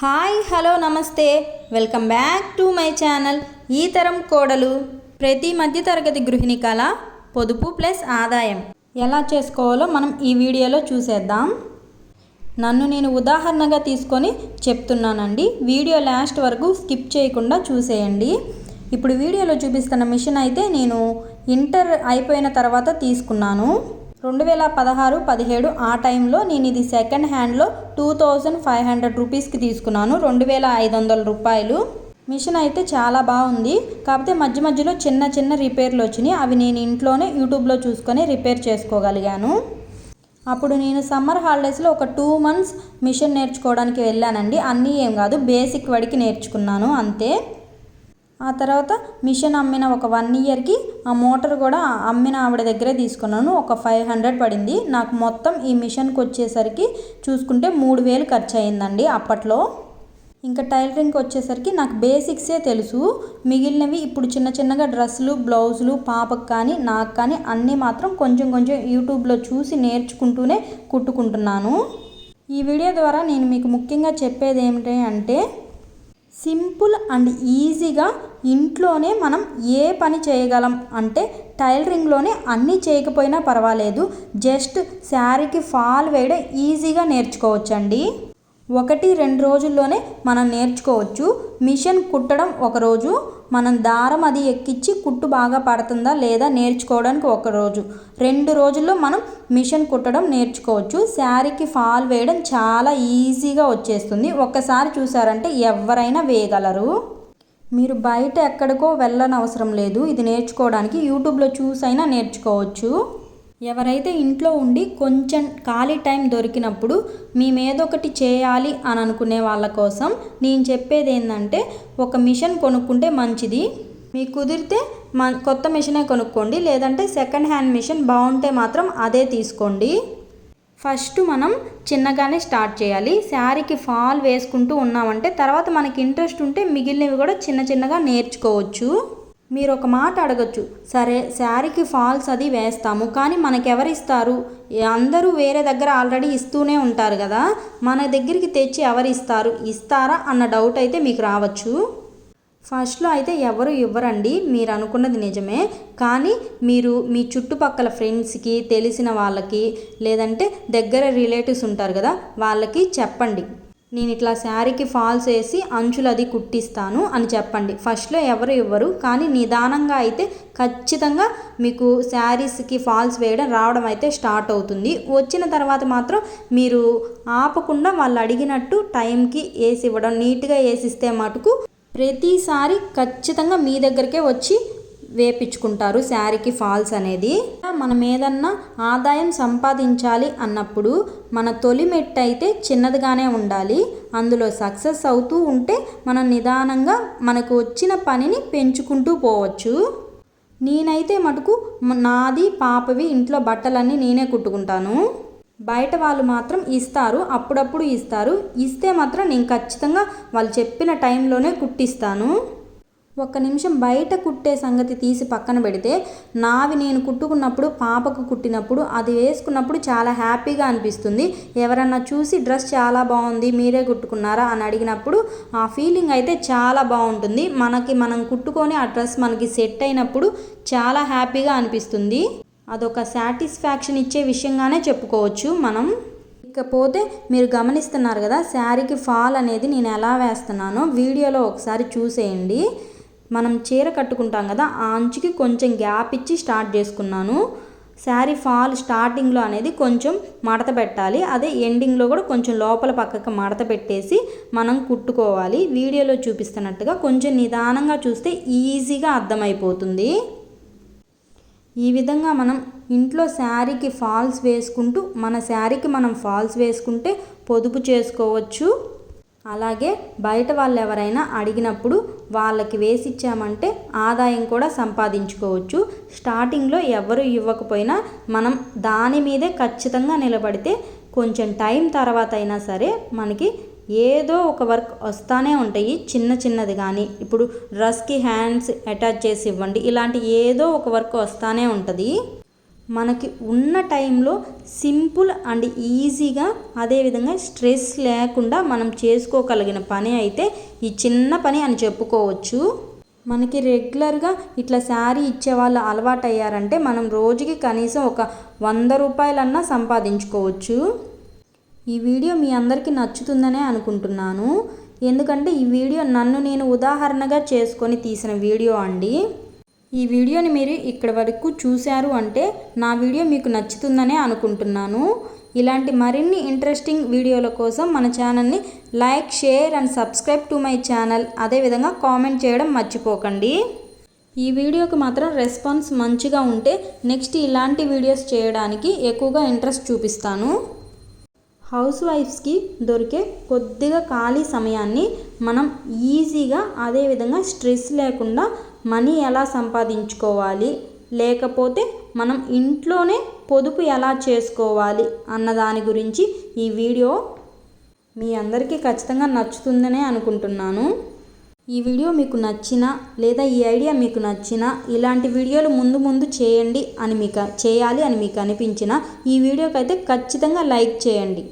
Hi hello నమస్తే. Welcome back to my channel ఈ తరం కోడలు. ప్రతి మధ్యతరగతి గృహిణి కళ పొదుపు ప్లస్ ఆదాయం. ఎలా చేసుకోవాలో మనం ఈ వీడియోలో చూసేద్దాం. నన్ను నేను ఉదాహరణగా తీసుకొని చెప్తున్నానండి. వీడియో లాస్ట్ వరకు స్కిప్ చేయకుండా చూసేయండి. ఇప్పుడు వీడియోలో చూపిస్తున్న మిషన్ అయితే నేను ఇంటర్ అయిపోయిన తర్వాత తీసుకున్నాను. రెండు వేల పదహారు పదిహేడు ఆ టైంలో నేను ఇది సెకండ్ హ్యాండ్లో టూ థౌజండ్ ఫైవ్ హండ్రెడ్ రూపీస్కి తీసుకున్నాను. రెండు వేల ఐదు వందల రూపాయలు. మిషన్ అయితే చాలా బాగుంది. కాకపోతే మధ్య మధ్యలో చిన్న చిన్న రిపేర్లు వచ్చినాయి. అవి నేను ఇంట్లోనే యూట్యూబ్లో చూసుకొని రిపేర్ చేసుకోగలిగాను. అప్పుడు నేను సమ్మర్ హాలిడేస్లో ఒక టూ మంత్స్ మిషన్ నేర్చుకోవడానికి వెళ్ళానండి. అన్నీ ఏం కాదు బేసిక్ వడికి నేర్చుకున్నాను అంతే. ఆ తర్వాత మిషన్ అమ్మిన ఒక వన్ ఇయర్కి ఆ మోటార్ కూడా అమ్మిన ఆవిడ దగ్గరే తీసుకున్నాను. ఒక ఫైవ్ హండ్రెడ్ పడింది. నాకు మొత్తం ఈ మిషన్కి వచ్చేసరికి చూసుకుంటే మూడు వేలు ఖర్చు అయిందండి అప్పట్లో. ఇంకా టైలరింగ్కి వచ్చేసరికి నాకు బేసిక్సే తెలుసు. మిగిలినవి ఇప్పుడు చిన్న చిన్నగా డ్రెస్సులు బ్లౌజులు పాపకు కానీ నాకు కానీ అన్నీ మాత్రం కొంచెం కొంచెం యూట్యూబ్లో చూసి నేర్చుకుంటూనే కుట్టుకుంటున్నాను. ఈ వీడియో ద్వారా నేను మీకు ముఖ్యంగా చెప్పేది ఏమిటి అంటే సింపుల్ అండ్ ఈజీగా ఇంట్లోనే మనం ఏ పని చేయగలం అంటే టైలరింగ్లోనే అన్నీ చేయకపోయినా పర్వాలేదు. జస్ట్ శారీకి ఫాల్ వేయడం ఈజీగా నేర్చుకోవచ్చండి. ఒకటి రెండు రోజుల్లోనే మనం నేర్చుకోవచ్చు. మిషన్ కుట్టడం ఒక రోజు మనం దారం అది ఎక్కించి కుట్టు బాగా పడుతుందా లేదా నేర్చుకోవడానికి ఒక రోజు. రెండు రోజుల్లో మనం మిషన్ కుట్టడం నేర్చుకోవచ్చు. శారీకి ఫాల్ వేయడం చాలా ఈజీగా వచ్చేస్తుంది. ఒక్కసారి చూసారంటే ఎవరైనా వేయగలరు. మీరు బయట ఎక్కడికో వెళ్ళనవసరం లేదు. ఇది నేర్చుకోవడానికి యూట్యూబ్లో చూసైనా నేర్చుకోవచ్చు. ఎవరైతే ఇంట్లో ఉండి కొంచెం ఖాళీ టైం దొరికినప్పుడు మేమేదొకటి చేయాలి అని అనుకునే వాళ్ళ కోసం నేను చెప్పేది ఏంటంటే ఒక మిషన్ కొనుక్కుంటే మంచిది. మీకు కుదిరితే మ కొత్త మిషనే కొనుక్కోండి. లేదంటే సెకండ్ హ్యాండ్ మిషన్ బాగుంటే మాత్రం అదే తీసుకోండి. ఫస్ట్ మనం చిన్నగానే స్టార్ట్ చేయాలి. శారీకి ఫాల్ వేసుకుంటూ ఉన్నామంటే తర్వాత మనకి ఇంట్రెస్ట్ ఉంటే మిగిలినవి కూడా చిన్న చిన్నగా నేర్చుకోవచ్చు. మీరు ఒక మాట అడగచ్చు. సరే శారీకి ఫాల్స్ అది వేస్తాము. కానీ మనకెవరిస్తారు? అందరూ వేరే దగ్గర ఆల్రెడీ ఇస్తూనే ఉంటారు కదా. మన దగ్గరికి తెచ్చి ఎవరిస్తారు? ఇస్తారా? అన్న డౌట్ అయితే మీకు రావచ్చు. ఫస్ట్లో అయితే ఎవరు ఇవ్వరండి మీరు అనుకున్నది నిజమే. కానీ మీరు మీ చుట్టుపక్కల ఫ్రెండ్స్కి తెలిసిన వాళ్ళకి లేదంటే దగ్గర రిలేటివ్స్ ఉంటారు కదా వాళ్ళకి చెప్పండి. నేను ఇట్లా శారీకి ఫాల్స్ వేసి అంచులు అది కుట్టిస్తాను అని చెప్పండి. ఫస్ట్లో ఎవరు ఇవ్వరు కానీ నిదానంగా అయితే ఖచ్చితంగా మీకు శారీస్కి ఫాల్స్ వేయడం రావడం అయితే స్టార్ట్ అవుతుంది. వచ్చిన తర్వాత మాత్రం మీరు ఆపకుండా వాళ్ళు అడిగినట్టు టైంకి వేసి ఇవ్వడం నీట్గా వేసిస్తే మటుకు ప్రతిసారి ఖచ్చితంగా మీ దగ్గరికే వచ్చి వేపించుకుంటారు శారీకి ఫాల్స్ అనేది. మనం ఏదన్నా ఆదాయం సంపాదించాలి అన్నప్పుడు మన తొలి మెట్టు అయితే చిన్నదిగానే ఉండాలి. అందులో సక్సెస్ అవుతూ ఉంటే మనం నిదానంగా మనకు వచ్చిన పనిని పెంచుకుంటూ పోవచ్చు. నేనైతే మటుకు నాది పాపవి ఇంట్లో బట్టలన్నీ నేనే కుట్టుకుంటాను. బయట వాళ్ళు మాత్రం ఇస్తారు అప్పుడప్పుడు ఇస్తారు. ఇస్తే మాత్రం నేను ఖచ్చితంగా వాళ్ళు చెప్పిన టైంలోనే కుట్టిస్తాను. ఒక్క నిమిషం బయట కుట్టే సంగతి తీసి పక్కన పెడితే నావి నేను కుట్టుకున్నప్పుడు పాపకు కుట్టినప్పుడు అది వేసుకున్నప్పుడు చాలా హ్యాపీగా అనిపిస్తుంది. ఎవరన్నా చూసి డ్రెస్ చాలా బాగుంది మీరే కుట్టుకున్నారా? అని అడిగినప్పుడు ఆ ఫీలింగ్ అయితే చాలా బాగుంటుంది. మనకి మనం కుట్టుకొని ఆ డ్రెస్ మనకి సెట్ అయినప్పుడు చాలా హ్యాపీగా అనిపిస్తుంది. అదొక సాటిస్ఫాక్షన్ ఇచ్చే విషయంగానే చెప్పుకోవచ్చు మనం. ఇకపోతే మీరు గమనిస్తున్నారు కదా శారీకి ఫాల్ అనేది నేను ఎలా వేస్తున్నానో వీడియోలో ఒకసారి చూసేయండి. మనం చీర కట్టుకుంటాం కదా ఆ అంచుకి కొంచెం గ్యాప్ ఇచ్చి స్టార్ట్ చేసుకున్నాను. శారీ ఫాల్ స్టార్టింగ్లో అనేది కొంచెం మడత పెట్టాలి అదే ఎండింగ్లో కూడా కొంచెం లోపల పక్కకు మడత పెట్టేసి మనం కుట్టుకోవాలి. వీడియోలో చూపిస్తున్నట్టుగా కొంచెం నిదానంగా చూస్తే ఈజీగా అర్థమైపోతుంది. ఈ విధంగా మనం ఇంట్లో శారీకి ఫాల్స్ వేసుకుంటూ మన శారీకి మనం ఫాల్స్ వేసుకుంటే పొదుపు చేసుకోవచ్చు. అలాగే బయట వాళ్ళు ఎవరైనా అడిగినప్పుడు వాళ్ళకి వేసిచ్చామంటే ఆదాయం కూడా సంపాదించుకోవచ్చు. స్టార్టింగ్లో ఎవరు ఇవ్వకపోయినా మనం దాని మీదే ఖచ్చితంగా నిలబడితే కొంచెం టైం తర్వాత అయినా సరే మనకి ఏదో ఒక వర్క్ వస్తానే ఉంటాయి చిన్న చిన్నది కానీ ఇప్పుడు డ్రస్కి హ్యాండ్స్ అటాచ్ చేసి ఇవ్వండి ఇలాంటి ఏదో ఒక వర్క్ వస్తానే ఉంటుంది. మనకి ఉన్న టైంలో సింపుల్ అండ్ ఈజీగా అదేవిధంగా స్ట్రెస్ లేకుండా మనం చేసుకోగలిగిన పని అయితే ఈ చిన్న పని అని చెప్పుకోవచ్చు. మనకి రెగ్యులర్గా ఇట్లా శారీ ఇచ్చేవాళ్ళు అలవాటు అయ్యారంటే మనం రోజుకి కనీసం ఒక వంద రూపాయలన్నా సంపాదించుకోవచ్చు. ఈ వీడియో మీ అందరికీ నచ్చుతుందనే అనుకుంటున్నాను. ఎందుకంటే ఈ వీడియో నన్ను నేను ఉదాహరణగా చేసుకొని తీసిన వీడియో అండి. ఈ వీడియోని మీరు ఇక్కడ వరకు చూశారు అంటే నా వీడియో మీకు నచ్చుతుందనే అనుకుంటున్నాను. ఇలాంటి మరిన్ని ఇంట్రెస్టింగ్ వీడియోల కోసం మన ఛానల్ని like share and subscribe to my channel. అదేవిధంగా కామెంట్ చేయడం మర్చిపోకండి. ఈ వీడియోకి మాత్రం రెస్పాన్స్ మంచిగా ఉంటే నెక్స్ట్ ఇలాంటి వీడియోస్ చేయడానికి ఎక్కువగా ఇంట్రెస్ట్ చూపిస్తాను. హౌస్ వైఫ్స్కి దొరికే కొద్దిగా ఖాళీ సమయాన్ని మనం ఈజీగా అదేవిధంగా స్ట్రెస్ లేకుండా మనీ ఎలా సంపాదించుకోవాలి? లేకపోతే మనం ఇంట్లోనే పొదుపు ఎలా చేసుకోవాలి? అన్న దాని గురించి ఈ వీడియో మీ అందరికీ ఖచ్చితంగా నచ్చుతుందనే అనుకుంటున్నాను. ఈ వీడియో మీకు నచ్చినా లేదా ఈ ఐడియా మీకు నచ్చినా ఇలాంటి వీడియోలు ముందు ముందు చేయండి అని మీకు చేయాలి అని మీకు అనిపించిన ఈ వీడియోకైతే ఖచ్చితంగా లైక్ చేయండి.